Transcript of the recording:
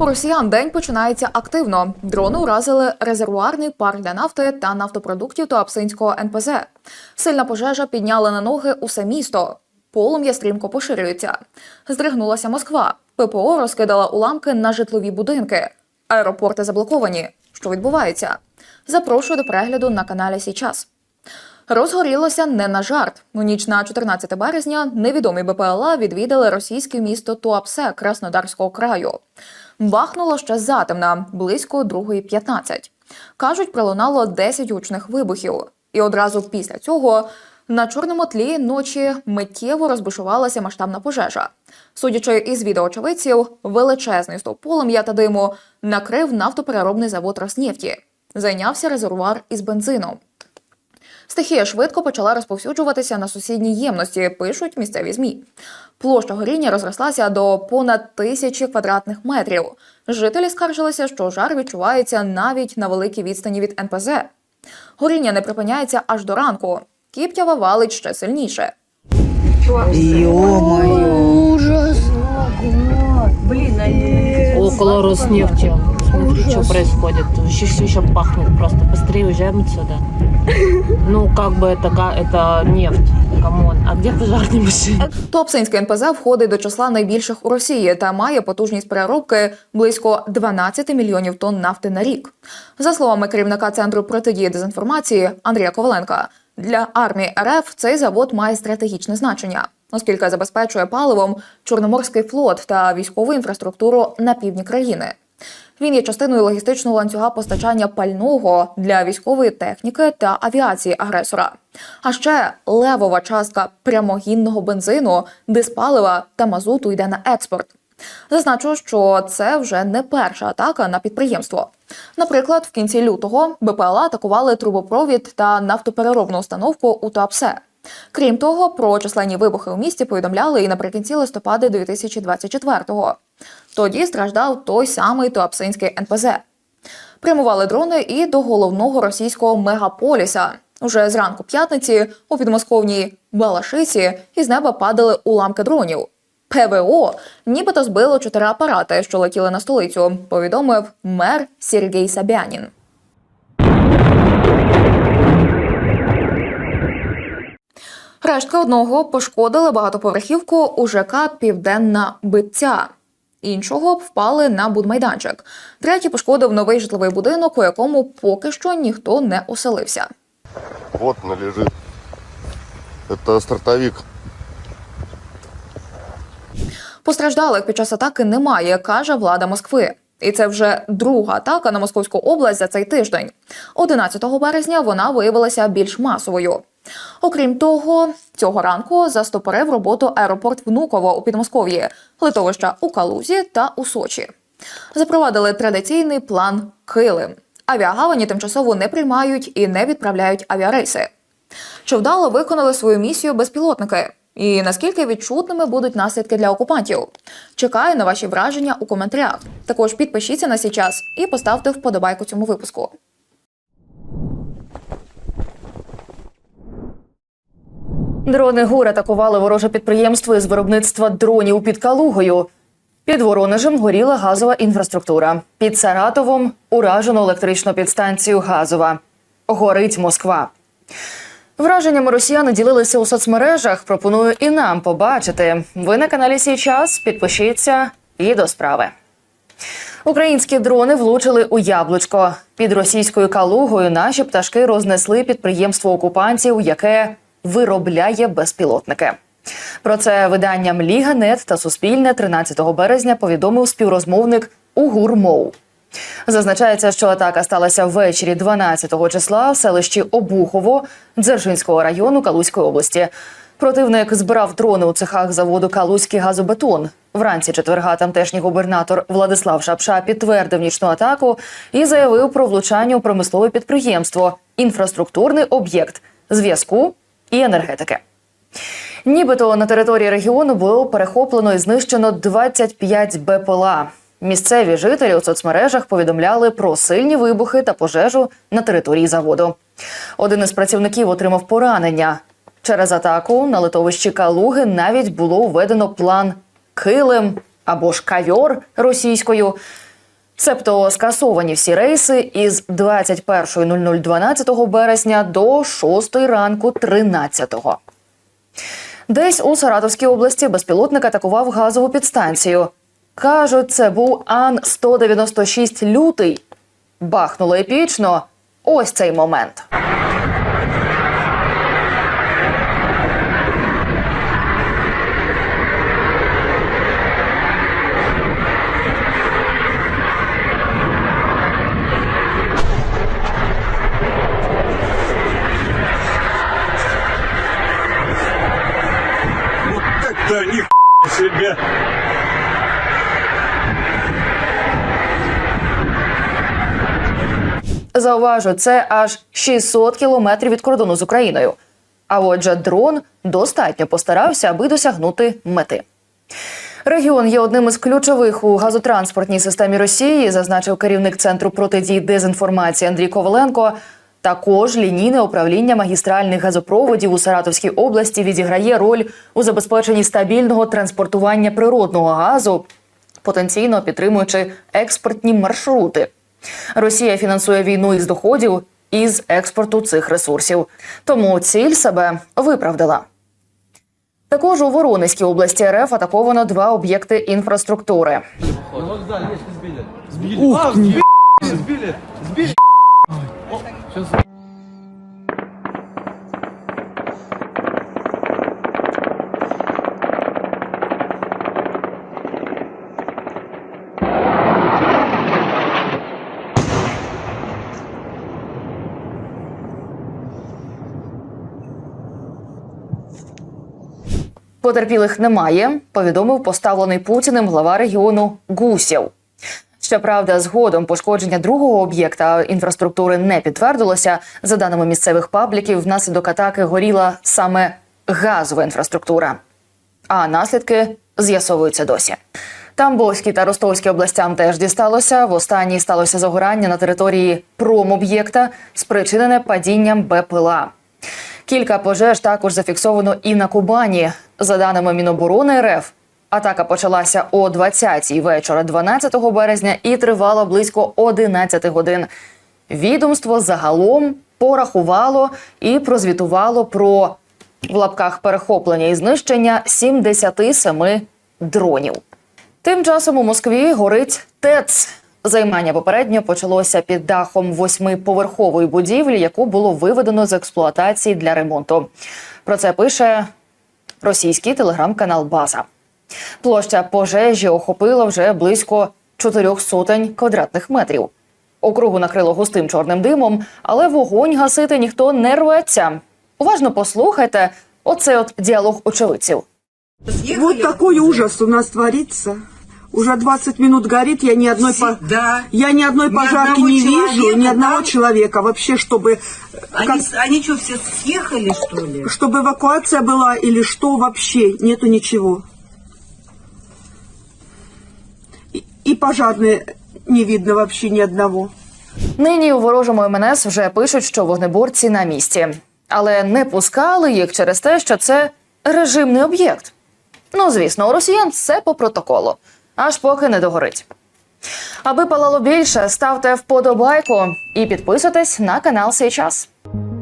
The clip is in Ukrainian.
У росіян день починається активно. Дрони уразили резервуарний парк для нафти та нафтопродуктів Туапсинського НПЗ. Сильна пожежа підняла на ноги усе місто. Полум'я стрімко поширюється. Здригнулася Москва. ППО розкидала уламки на житлові будинки. Аеропорти заблоковані. Що відбувається? Запрошую до перегляду на каналі Січас. Розгорілося не на жарт. У ніч на 14 березня невідомі БПЛА відвідали російське місто Туапсе Краснодарського краю. Бахнуло ще затемна, близько 2.15. Кажуть, пролунало 10 гучних вибухів. І одразу після цього на чорному тлі ночі миттєво розбушувалася масштабна пожежа. Судячи із відео очевидців, величезний стовп полум'я та диму накрив нафтопереробний завод Роснефті. Зайнявся резервуар із бензином. Стихія швидко почала розповсюджуватися на сусідні ємності, пишуть місцеві змі. Площа горіння розрослася до понад тисячі квадратних метрів. Жителі скаржилися, що жар відчувається навіть на великій відстані від НПЗ. Горіння не припиняється аж до ранку. Кіптява валить ще сильніше. Ё-моё. Ужас. Блин, они... Около Роснефти. Смотри, что происходит. Вообще все еще пахнет просто. Быстрее уезжаем отсюда. Ну, как бы это, га- это нефть. Камон. А где пожарные машины? Туапсинське НПЗ входить до числа найбільших у Росії та має потужність переробки близько 12 мільйонів тонн нафти на рік. За словами керівника центру протидії дезінформації Андрія Коваленка, для армії РФ цей завод має стратегічне значення, оскільки забезпечує паливом Чорноморський флот та військову інфраструктуру на півдні країни. Він є частиною логістичного ланцюга постачання пального для військової техніки та авіації агресора. А ще левова частка прямогінного бензину, диспалива та мазуту йде на експорт. Зазначу, що це вже не перша атака на підприємство. Наприклад, в кінці лютого БПЛА атакували трубопровід та нафтопереробну установку у Туапсе. Крім того, про численні вибухи у місті повідомляли і наприкінці листопада 2024-го. Тоді страждав той самий Туапсинський НПЗ. Прямували дрони і до головного російського мегаполіса. Уже зранку п'ятниці у підмосковній Балашиці із неба падали уламки дронів. ПВО нібито збило чотири апарати, що летіли на столицю, повідомив мер Сергій Сабянін. Рештки одного пошкодили багатоповерхівку у ЖК Південна Битця. Іншого впали на будмайданчик. Третій пошкодив новий житловий будинок, у якому поки що ніхто не оселився. Вот она лежит. Это стартовик. Постраждалих під час атаки немає, каже влада Москви. І це вже друга атака на Московську область за цей тиждень. 11 березня вона виявилася більш масовою. Окрім того, цього ранку застопорив роботу аеропорт Внуково у Підмосков'ї, литовища у Калузі та у Сочі. Запровадили традиційний план Килим. Авіагавані тимчасово не приймають і не відправляють авіарейси. Чи вдало виконали свою місію безпілотники? І наскільки відчутними будуть наслідки для окупантів? Чекаю на ваші враження у коментарях. Також підпишіться на сій час і поставте вподобайку цьому випуску. Дрони ГУР атакували вороже підприємство із виробництва дронів під Калугою. Під Воронежем горіла газова інфраструктура. Під Саратовом уражено електричну підстанцію Газова. Горить Москва. Враженнями росіяни ділилися у соцмережах. Пропоную і нам побачити. Ви на каналі Сій час. Підпишіться і до справи. Українські дрони влучили у яблучко. Під російською калугою наші пташки рознесли підприємство окупантів, яке виробляє безпілотники. Про це виданням Ліга.нет та Суспільне 13 березня повідомив співрозмовник Угур Моу. Зазначається, що атака сталася ввечері 12-го числа в селищі Обухово Дзержинського району Калузької області. Противник збирав дрони у цехах заводу Калузький газобетон. Вранці четверга тамтешній губернатор Владислав Шапша підтвердив нічну атаку і заявив про влучання у промислове підприємство, інфраструктурний об'єкт зв'язку і енергетики. Нібито на території регіону було перехоплено і знищено 25 БПЛА. Місцеві жителі у соцмережах повідомляли про сильні вибухи та пожежу на території заводу. Один із працівників отримав поранення. Через атаку на литовищі Калуги навіть було введено план Килим або ж кавьор російською. Себто скасовані всі рейси із 21.00 12 березня до 6 ранку 13-го. Десь у Саратовській області безпілотник атакував газову підстанцію. Кажуть, це був Ан-196 лютий. Бахнуло епічно. Ось цей момент. Зауважу, це аж 600 кілометрів від кордону з Україною. А отже, дрон достатньо постарався, аби досягнути мети. Регіон є одним із ключових у газотранспортній системі Росії, зазначив керівник центру протидії дезінформації Андрій Коваленко. Також лінійне управління магістральних газопроводів у Саратовській області відіграє роль у забезпеченні стабільного транспортування природного газу, потенційно підтримуючи експортні маршрути. Росія фінансує війну із доходів із експорту цих ресурсів. Тому ціль себе виправдала. Також у Воронезькій області РФ атаковано два об'єкти інфраструктури. Потерпілих немає, повідомив поставлений Путіним глава регіону Гусєв. Щоправда, згодом пошкодження другого об'єкта інфраструктури не підтвердилося. За даними місцевих пабліків, внаслідок атаки горіла саме газова інфраструктура. А наслідки з'ясовуються досі. Тамбовській та Ростовській областям теж дісталося. В останній сталося загорання на території промоб'єкта, спричинене падінням БПЛА. Кілька пожеж також зафіксовано і на Кубані. За даними Міноборони РФ, атака почалася о 20-й вечора 12 березня і тривала близько 11 годин. Відомство загалом порахувало і прозвітувало про в лапках перехоплення і знищення 77 дронів. Тим часом у Москві горить ТЕЦ. Займання попередньо почалося під дахом восьмиповерхової будівлі, яку було виведено з експлуатації для ремонту. Про це пише російський телеграм-канал База. Площа пожежі охопила вже близько чотирьох сотень квадратних метрів. Округу накрило густим чорним димом, але вогонь гасити ніхто не рветься. Уважно послухайте оцей от діалог очевидців. Вот такой ужас у нас творится. Уже 20 минут горит, я ни одной, по- Да. я ни одной Ни пожарки одного не вижу, человека, ни одного да? человека вообще, чтобы, Они, как- с- они что, все съехали, что ли? чтобы эвакуация была или что вообще, нету ничего. И, и пожарные не видно вообще ни одного. Нині у ворожому МНС вже пишуть, що вогнеборці на місці, але не пускали їх через те, що це режимний об'єкт. Ну, звісно, у росіян все по протоколу, аж поки не догорить. Аби палало більше, ставте вподобайку і підписуйтесь на канал «Сейчас». час».